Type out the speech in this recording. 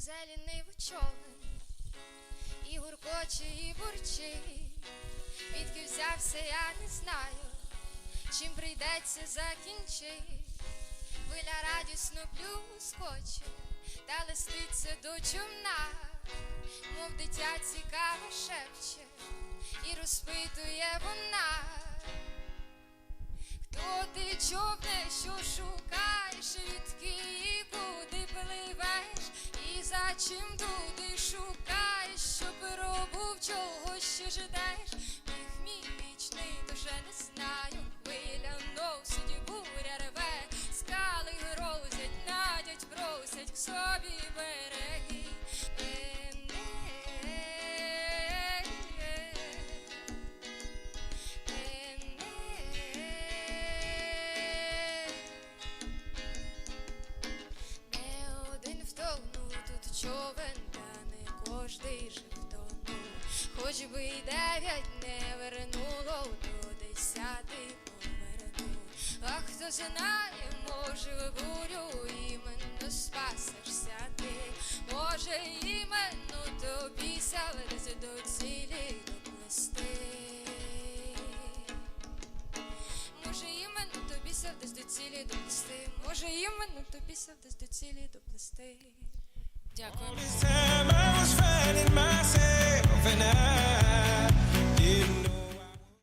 повзе лінивий човен, і гуркоче, і бурчить. Відки взявся, я не знаю, чим прийдеться закінчить. Хвиля радісно плюскоче, та листиться до човна, мов дитя цікаво шепче, і розпитує вона. Хто ти човне, що шукаєш, чим туди шукаєш, щоб робив, чого ще ждеш, їх мій вічний, дуже не знаю, хвиля носить, буря рве, скали грозять, надять, просять к собі човен, та не кожний же втонув. Хоч би й дев'ять не вернуло, то десятий повернув. А хто знає, може в бурю іменно спасешся ти, може іменно тобі сявлять до цілі доплести. Може іменно тобі сявдесь до цілі доплести, може іменно тобі сявдесь до цілі доплести. Дякую.